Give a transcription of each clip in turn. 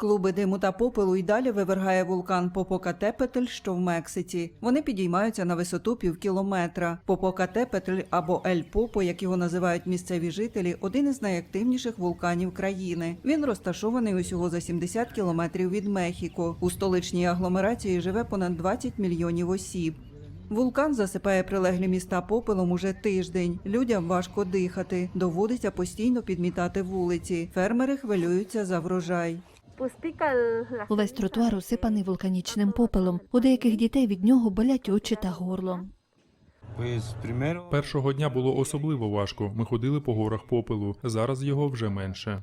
Клуби диму та попелу й далі вивергає вулкан Попокатепетль, що в Мексиці. Вони підіймаються на висоту півкілометра. Попокатепетль або Ель Попо, як його називають місцеві жителі, один із найактивніших вулканів країни. Він розташований усього за 70 кілометрів від Мехіко. У столичній агломерації живе понад 20 мільйонів осіб. Вулкан засипає прилеглі міста попелом уже тиждень. Людям важко дихати. Доводиться постійно підмітати вулиці. Фермери хвилюються за врожай. Увесь тротуар усипаний вулканічним попелом. У деяких дітей від нього болять очі та горло. Першого дня було особливо важко. Ми ходили по горах попелу. Зараз його вже менше.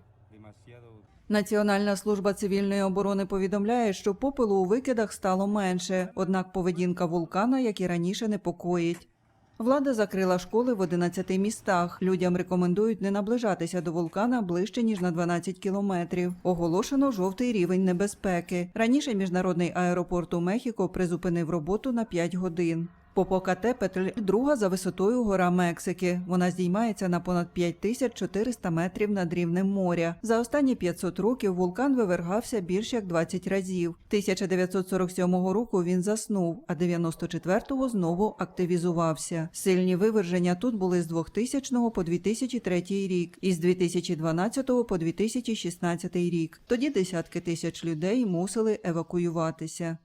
Національна служба цивільної оборони повідомляє, що попелу у викидах стало менше, однак поведінка вулкана, як і раніше, непокоїть. Влада закрила школи в 11 містах. Людям рекомендують не наближатися до вулкана ближче ніж на 12 кілометрів. Оголошено жовтий рівень небезпеки. Раніше міжнародний аеропорт у Мехіко призупинив роботу на 5 годин. Попокатепетль – друга за висотою гора Мексики. Вона здіймається на понад 5400 метрів над рівнем моря. За останні 500 років вулкан вивергався більш як 20 разів. 1947 року він заснув, а 94-го знову активізувався. Сильні виверження тут були з 2000 по 2003 рік і з 2012 по 2016 рік. Тоді десятки тисяч людей мусили евакуюватися.